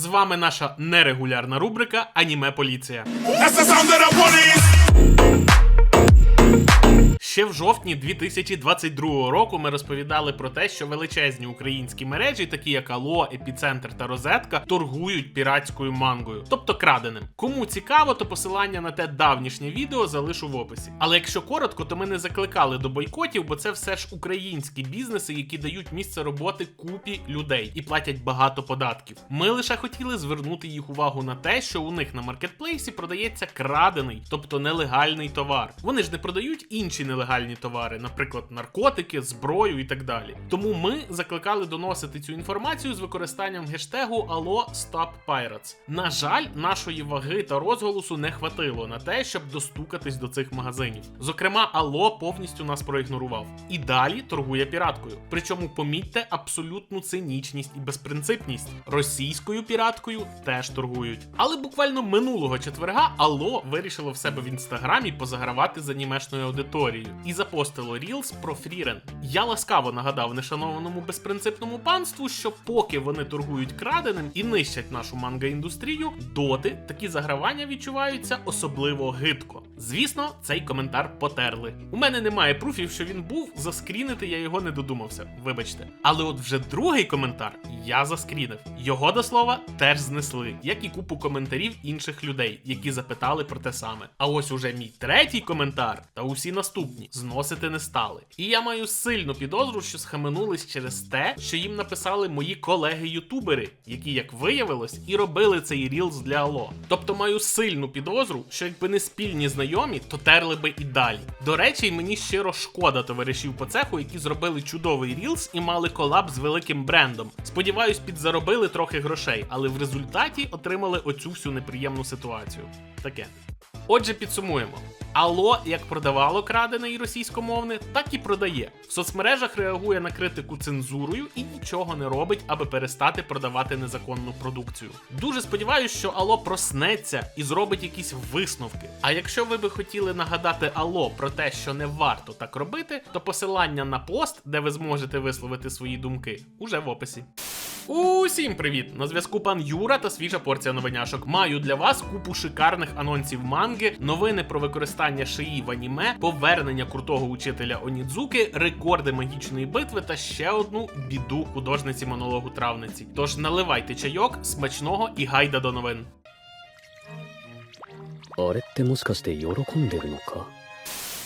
З вами наша нерегулярна рубрика Аніме Поліція. That's the sound the police. Ще в жовтні 2022 року ми розповідали про те, що величезні українські мережі, такі як Ало, Епіцентр та Розетка, торгують піратською мангою, тобто краденим. Кому цікаво, то посилання на те давнішнє відео залишу в описі. Але якщо коротко, то ми не закликали до бойкотів, бо це все ж українські бізнеси, які дають місце роботи купі людей і платять багато податків. Ми лише хотіли звернути їх увагу на те, що у них на маркетплейсі продається крадений, тобто нелегальний товар. Вони ж не продають інші нелегальні товари, наприклад, наркотики, зброю і так далі. Тому ми закликали доносити цю інформацію з використанням гештегу Stop Pirates. На жаль, нашої ваги та розголосу не хватило на те, щоб достукатись до цих магазинів. Зокрема, Allo повністю нас проігнорував і далі торгує піраткою. Причому помітьте абсолютну цинічність і безпринципність. Російською піраткою теж торгують. Але буквально минулого четверга Allo вирішило в себе в інстаграмі позагравати з анімешною аудиторією і запостило Reels про Фрірен. Я ласкаво нагадав нешанованому безпринципному панству, що поки вони торгують краденим і нищать нашу манга-індустрію, доти такі загравання відчуваються особливо гидко. Звісно, цей коментар потерли. У мене немає пруфів, що він був. Заскрінити я його не додумався. Вибачте. Але от вже другий коментар я заскрінив. Його до слова теж знесли, як і купу коментарів інших людей, які запитали про те саме. А ось уже мій третій коментар та усі наступні зносити не стали. І я маю сильну підозру, що схаменулись через те, що їм написали мої колеги-ютубери, які, як виявилось, і робили цей рілз для Ало. Тобто маю сильну підозру, що якби не спільні знайомі, то терли би і далі. До речі, мені щиро шкода товаришів по цеху, які зробили чудовий рілз і мали колаб з великим брендом. Сподіваюсь, підзаробили трохи грошей, але в результаті отримали оцю всю неприємну ситуацію. Таке. Отже, підсумуємо. Алло як продавало крадене і російськомовне, так і продає. В соцмережах реагує на критику цензурою і нічого не робить, аби перестати продавати незаконну продукцію. Дуже сподіваюся, що Алло проснеться і зробить якісь висновки. А якщо ви би хотіли нагадати Алло про те, що не варто так робити, то посилання на пост, де ви зможете висловити свої думки, уже в описі. Усім привіт! На зв'язку пан Юра та свіжа порція новиняшок. Маю для вас купу шикарних анонсів манги, новини про використання шиї в аніме, повернення крутого учителя Онідзуки, рекорди магічної битви та ще одну біду художниці монологу травниці. Тож наливайте чайок, смачного і гайда до новин. あれってもしかして喜んでるのか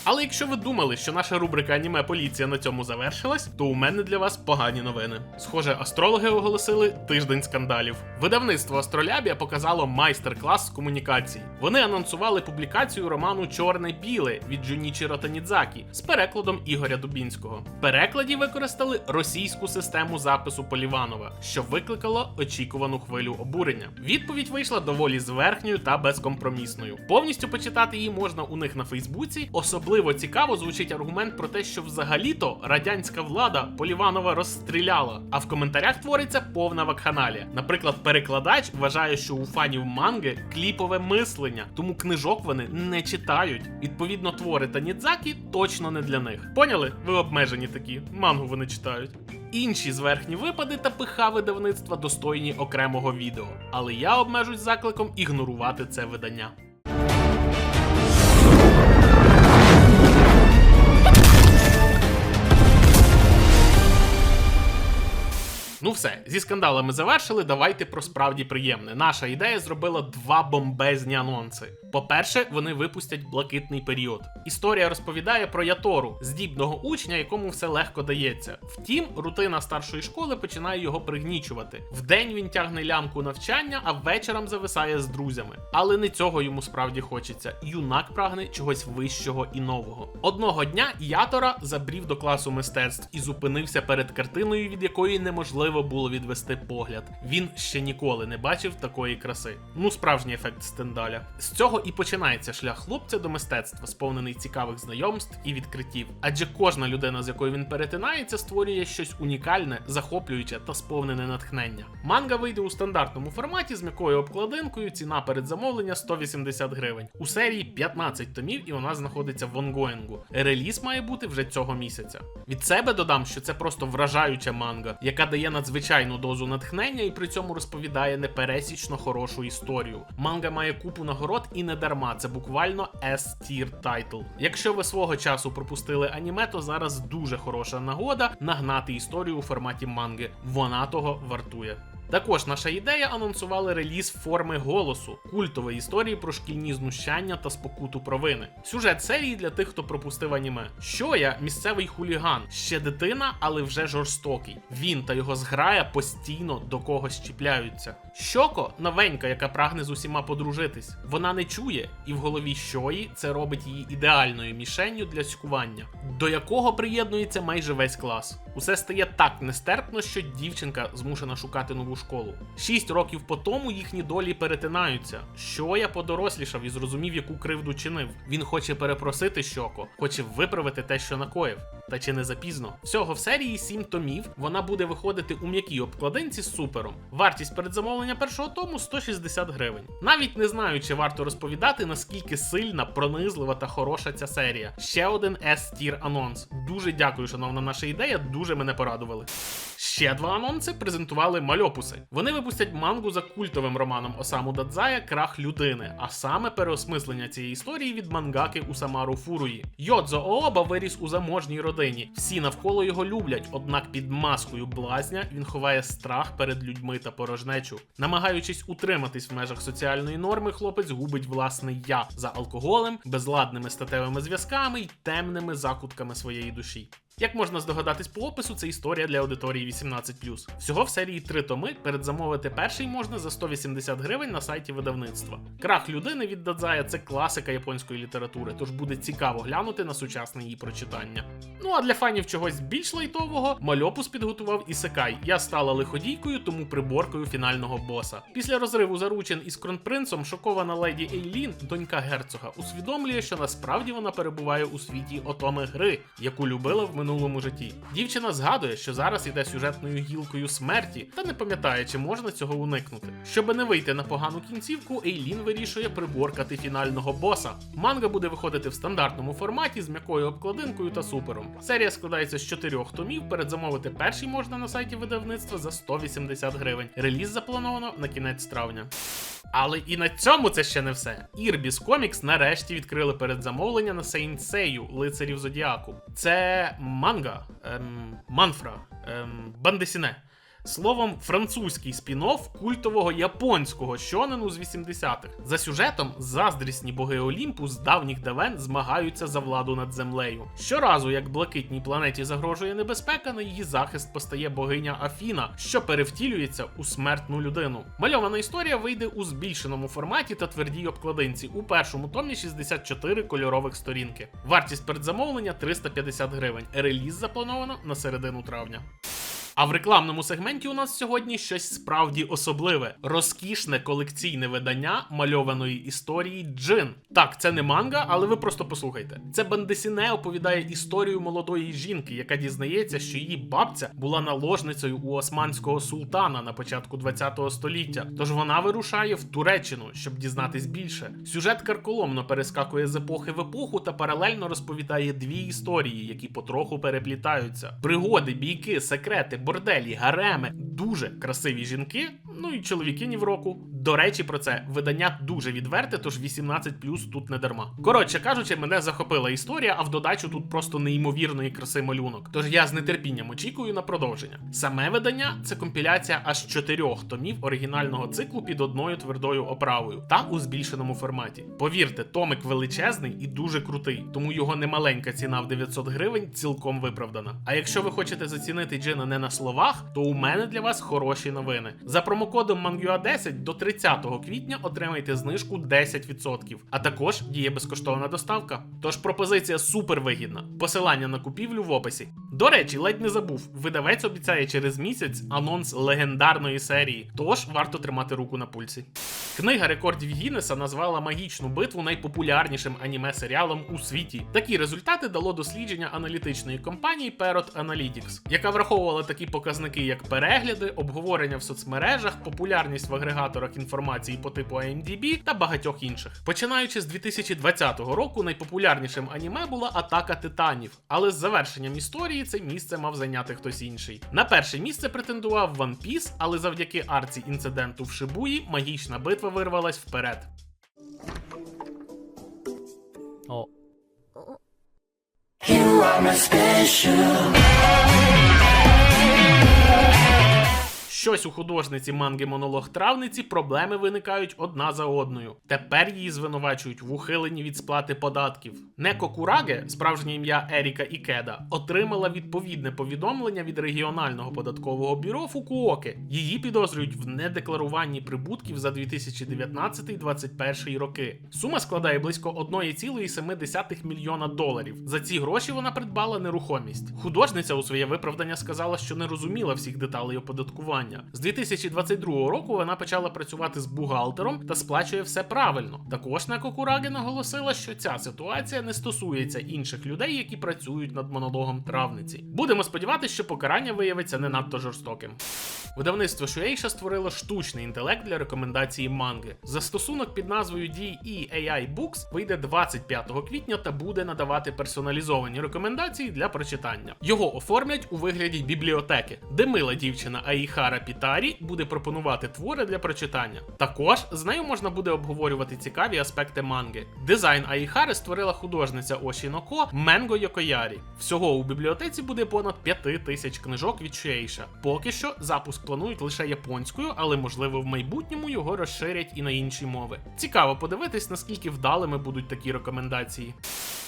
але якщо ви думали, що наша рубрика Аніме Поліція на цьому завершилась, то у мене для вас погані новини. Схоже, астрологи оголосили тиждень скандалів. Видавництво Астролябія показало майстер-клас з комунікацій. Вони анонсували публікацію роману Чорне біле від Джунічіро Танідзакі з перекладом Ігоря Дубінського. В перекладі використали російську систему запису Поліванова, що викликало очікувану хвилю обурення. Відповідь вийшла доволі зверхньою та безкомпромісною. Повністю почитати її можна у них на Фейсбуці. Особливо цікаво звучить аргумент про те, що взагалі-то радянська влада Поліванова розстріляла. А в коментарях твориться повна вакханалія. Наприклад, перекладач вважає, що у фанів манги кліпове мислення, тому книжок вони не читають. Відповідно, твори Танідзакі точно не для них. Поняли? Ви обмежені такі. Мангу вони читають. Інші зверхні випади та пиха видавництва достойні окремого відео. Але я обмежусь закликом ігнорувати це видання. Зі скандалами завершили. Давайте про справді приємне. Наша ідея зробила два бомбезні анонси. По-перше, вони випустять блакитний період. Історія розповідає про Ятору, здібного учня, якому все легко дається. Втім, рутина старшої школи починає його пригнічувати. Вдень він тягне лямку навчання, а вечором зависає з друзями. Але не цього йому справді хочеться. Юнак прагне чогось вищого і нового. Одного дня Ятора забрів до класу мистецтв і зупинився перед картиною, від якої неможливо було відвести погляд. Він ще ніколи не бачив такої краси. Ну, справжній ефект стендаля. З цього і починається шлях хлопця до мистецтва, сповнений цікавих знайомств і відкриттів. Адже кожна людина, з якою він перетинається, створює щось унікальне, захоплююче та сповнене натхнення. Манга вийде у стандартному форматі з м'якою обкладинкою. Ціна перед замовлення 180 гривень. У серії 15 томів, і вона знаходиться в онгоїнгу. Реліз має бути вже цього місяця. Від себе додам, що це просто вражаюча манга, яка дає надзвичайну дозу натхнення і при цьому розповідає непересічно хорошу історію. Манга має купу нагород і не дарма. Це буквально S-tier тайтл. Якщо ви свого часу пропустили аніме, то зараз дуже хороша нагода нагнати історію у форматі манги. Вона того вартує. Також наша ідея анонсували реліз форми голосу, культової історії про шкільні знущання та спокуту провини. Сюжет серії для тих, хто пропустив аніме. Що я місцевий хуліган, ще дитина, але вже жорстокий. Він та його зграя постійно до когось чіпляються. Щоко новенька, яка прагне з усіма подружитись. Вона не чує, і в голові щої це робить її ідеальною мішенню для ськування, до якого приєднується майже весь клас. Усе стає так нестерпно, що дівчинка змушена шукати нову школу. Шість років по тому їхні долі перетинаються. Що я подорослішав і зрозумів, яку кривду чинив. Він хоче перепросити щоко, хоче виправити те, що накоїв. Та чи не запізно? Всього в серії сім томів. Вона буде виходити у м'якій обкладинці з супером. Вартість передзамовлення першого тому 160 гривень. Навіть не знаю, чи варто розповідати, наскільки сильна, пронизлива та хороша ця серія. Ще один S-тір анонс. Дуже дякую, шановна наша ідея. Дуже мене порадували. Ще два анонси презентували мальопуси. Вони випустять мангу за культовим романом Осаму Дадзая Крах людини, а саме переосмислення цієї історії від мангаки Усамару Фуруї. Йодзо Ооба виріс у заможній родині. Всі навколо його люблять, однак під маскою блазня він ховає страх перед людьми та порожнечу. Намагаючись утриматись в межах соціальної норми, хлопець губить власне я за алкоголем, безладними статевими зв'язками й темними закутками своєї душі. Як можна здогадатись по опису, це історія для аудиторії 18+. Всього в серії три томи. Передзамовити перший можна за 180 гривень на сайті видавництва. Крах людини від Дадзая це класика японської літератури, тож буде цікаво глянути на сучасне її прочитання. Ну а для фанів чогось більш лайтового, мальопус підготував Ісекай. Я стала лиходійкою, тому приборкою фінального боса. Після розриву заручин із кронпринцем шокована леді Ейлін, донька герцога, усвідомлює, що насправді вона перебуває у світі отоми гри, яку любила в минулому житті. Дівчина згадує, що зараз іде сюжетною гілкою смерті, та не пам'ятає, чи можна цього уникнути. Щоби не вийти на погану кінцівку, Ейлін вирішує приборкати фінального боса. Манга буде виходити в стандартному форматі з м'якою обкладинкою та супером. Серія складається з чотирьох томів. Передзамовити перший можна на сайті видавництва за 180 гривень. Реліз заплановано на кінець травня. Але і на цьому це ще не все. Ірбіс Комікс нарешті відкрили передзамовлення на Сейнт Сею лицарів Зодіаку. Це манга, ем, манфра, ем, бандесіне. Словом, французький спін-офф культового японського щонену з 80-х. За сюжетом заздрісні боги Олімпу з давніх давен змагаються за владу над землею. Щоразу, як блакитній планеті загрожує небезпека, на її захист постає богиня Афіна, що перевтілюється у смертну людину. Мальована історія вийде у збільшеному форматі та твердій обкладинці. У першому томі 64 кольорових сторінки. Вартість передзамовлення 350 гривень. Реліз заплановано на середину травня. А в рекламному сегменті у нас сьогодні щось справді особливе: розкішне колекційне видання мальованої історії Джин. Так, це не манга, але ви просто послухайте. Це Бандесіне оповідає історію молодої жінки, яка дізнається, що її бабця була наложницею у османського султана на початку 20 століття. Тож вона вирушає в Туреччину, щоб дізнатись більше. Сюжет карколомно перескакує з епохи в епоху та паралельно розповідає дві історії, які потроху переплітаються: пригоди, бійки, секрети, борделі, гареми, дуже красиві жінки, ну і чоловіки ні в року. До речі, про це видання дуже відверте, тож 18 тут не дарма. Коротше кажучи, мене захопила історія, а в додачу тут просто неймовірної краси малюнок. Тож я з нетерпінням очікую на продовження. Саме видання це компіляція аж чотирьох томів оригінального циклу під одною твердою оправою та у збільшеному форматі. Повірте, томик величезний і дуже крутий, тому його немаленька ціна в 900 гривень цілком виправдана. А якщо ви хочете зацінити джина не на словах, то у мене для вас хороші новини. За промокодом MANGUA10 до 30 квітня отримайте знижку 10%. А також діє безкоштовна доставка. Тож пропозиція супер вигідна. Посилання на купівлю в описі. До речі, ледь не забув. Видавець обіцяє через місяць анонс легендарної серії. Тож варто тримати руку на пульсі. Книга рекордів Гіннеса назвала магічну битву найпопулярнішим аніме-серіалом у світі. Такі результати дало дослідження аналітичної компанії Parrot Analytics, яка враховувала такі показники, як перегляди, обговорення в соцмережах, популярність в агрегаторах інформації по типу IMDb та багатьох інших. Починаючи з 2020 року, найпопулярнішим аніме була Атака Титанів, але з завершенням історії це місце мав зайняти хтось інший. На перше місце претендував One Piece, але завдяки арці інциденту в Шибуї магічна битва вирвалась вперед. あ Щось у художниці манги монолог травниці проблеми виникають одна за одною. Тепер її звинувачують в ухиленні від сплати податків. Неко Кураге, справжнє ім'я Еріка Ікеда, отримала відповідне повідомлення від регіонального податкового бюро Фукуоки. Її підозрюють в недекларуванні прибутків за 2019-2021 роки. Сума складає близько 1,7 мільйона доларів. За ці гроші вона придбала нерухомість. Художниця у своє виправдання сказала, що не розуміла всіх деталей оподаткування. З 2022 року вона почала працювати з бухгалтером та сплачує все правильно. Також Неко Кураге наголосила, що ця ситуація не стосується інших людей, які працюють над монологом травниці. Будемо сподіватися, що покарання виявиться не надто жорстоким. Видавництво Shueisha створило штучний інтелект для рекомендації манги. Застосунок під назвою DE AI Books вийде 25 квітня та буде надавати персоналізовані рекомендації для прочитання. Його оформлять у вигляді бібліотеки, де мила дівчина Аїхара Пітарі буде пропонувати твори для прочитання. Також з нею можна буде обговорювати цікаві аспекти манги. Дизайн Аїхари створила художниця Ошіноко Менго Йокоярі. Всього у бібліотеці буде понад 5 тисяч книжок від Shueisha. Поки що запуск планують лише японською, але можливо в майбутньому його розширять і на інші мови. Цікаво подивитись, наскільки вдалими будуть такі рекомендації.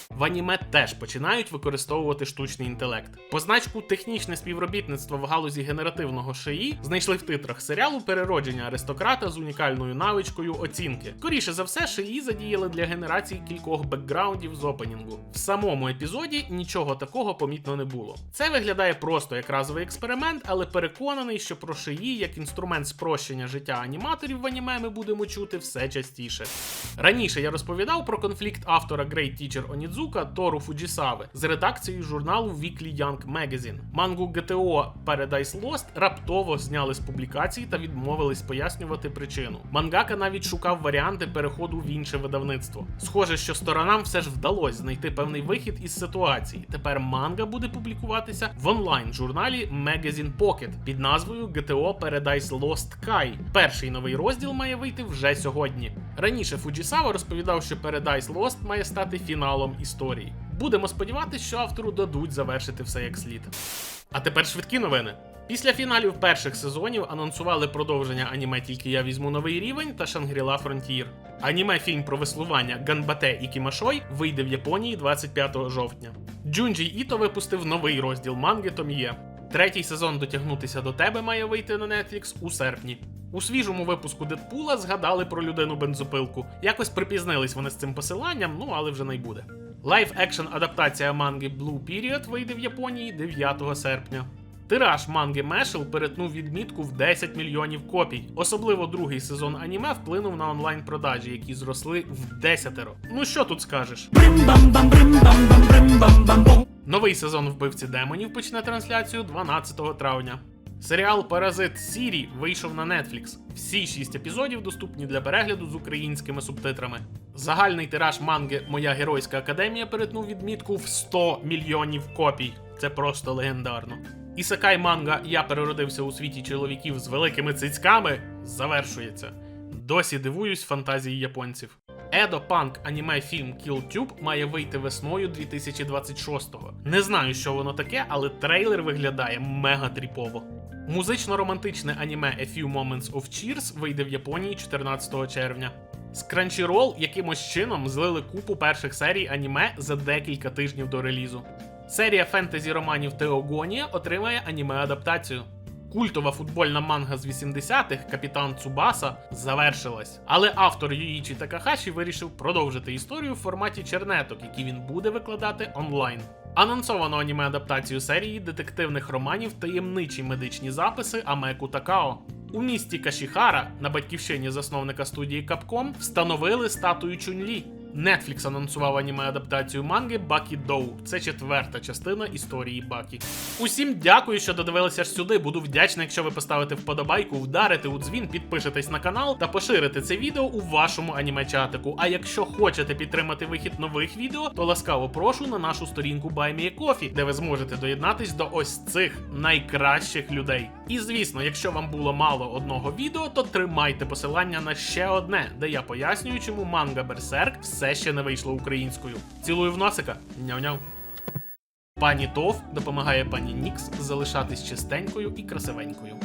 В аніме теж починають використовувати штучний інтелект. Позначку технічне співробітництво в галузі генеративного шиї знайшли в титрах серіалу Переродження аристократа з унікальною навичкою оцінки. Скоріше за все, шиї задіяли для генерації кількох бекграундів з опенінгу. В самому епізоді нічого такого помітно не було. Це виглядає просто як разовий експеримент, але переконаний, що про шиї як інструмент спрощення життя аніматорів в аніме ми будемо чути все частіше. Раніше я розповідав про конфлікт автора Great Teacher Онідзука Тору Фуджісави з редакцією журналу Weekly Young Magazine. Мангу ГТО Paradise Lost раптово зняли з публікації та відмовились пояснювати причину. Мангака навіть шукав варіанти переходу в інше видавництво. Схоже, що сторонам все ж вдалося знайти певний вихід із ситуації. Тепер манга буде публікуватися в онлайн журналі Magazine Pocket під назвою GTO Paradise Lost Kai. Перший новий розділ має вийти вже сьогодні. Раніше Фуджісава розповідав, що Paradise Lost має стати фіналом історії. Будемо сподіватися, що автору дадуть завершити все як слід. А тепер швидкі новини. Після фіналів перших сезонів анонсували продовження аніме Тільки я візьму новий рівень та Шангріла Фронтір. Аніме фільм про веслування Ганбате і Кімашой вийде в Японії 25 жовтня. Джунджі Іто випустив новий розділ манги Томіє. Третій сезон дотягнутися до тебе має вийти на Netflix у серпні. У свіжому випуску Дедпула згадали про людину бензопилку. Якось припізнились вони з цим посиланням, ну але вже не буде. Лайв екшн адаптація манги Blue Period вийде в Японії 9 серпня. Тираж манги Мешел перетнув відмітку в 10 мільйонів копій. Особливо другий сезон аніме вплинув на онлайн продажі, які зросли в десятеро. Ну що тут скажеш? Новий сезон вбивці демонів почне трансляцію 12 травня. Серіал Паразит Сірі вийшов на Netflix. Всі шість епізодів доступні для перегляду з українськими субтитрами. Загальний тираж манги Моя геройська академія перетнув відмітку в 100 мільйонів копій. Це просто легендарно. Ісакай манга Я переродився у світі чоловіків з великими цицьками завершується. Досі дивуюсь фантазії японців. Едо Панк аніме фільм KillTube має вийти весною 2026-го. Не знаю, що воно таке, але трейлер виглядає мега тріпово. Музично-романтичне аніме A Few Moments of Cheers вийде в Японії 14 червня. З Crunchyroll якимось чином злили купу перших серій аніме за декілька тижнів до релізу. Серія фентезі романів Теогонія отримає аніме-адаптацію. Культова футбольна манга з 80-х Капітан Цубаса завершилась. Але автор Юїчі Такахаші вирішив продовжити історію в форматі чернеток, які він буде викладати онлайн. Анонсовано аніме адаптацію серії детективних романів таємничі медичні записи Амеку Такао. У місті Кашіхара, на батьківщині засновника студії Capcom, встановили статую Чунлі. Netflix анонсував аніме-адаптацію манги Бакі Доу. Це четверта частина історії Бакі. Усім дякую, що додивилися аж сюди. Буду вдячний, якщо ви поставите вподобайку, вдарите у дзвін, підпишетесь на канал та поширите це відео у вашому аніме-чатику. А якщо хочете підтримати вихід нових відео, то ласкаво прошу на нашу сторінку BuyMeACoffee, де ви зможете доєднатись до ось цих найкращих людей. І звісно, якщо вам було мало одного відео, то тримайте посилання на ще одне, де я пояснюю, чому манга Берсерк все ще не вийшло українською. Цілую в носика. Няв-няв. Пані Тов допомагає пані Нікс залишатись чистенькою і красивенькою.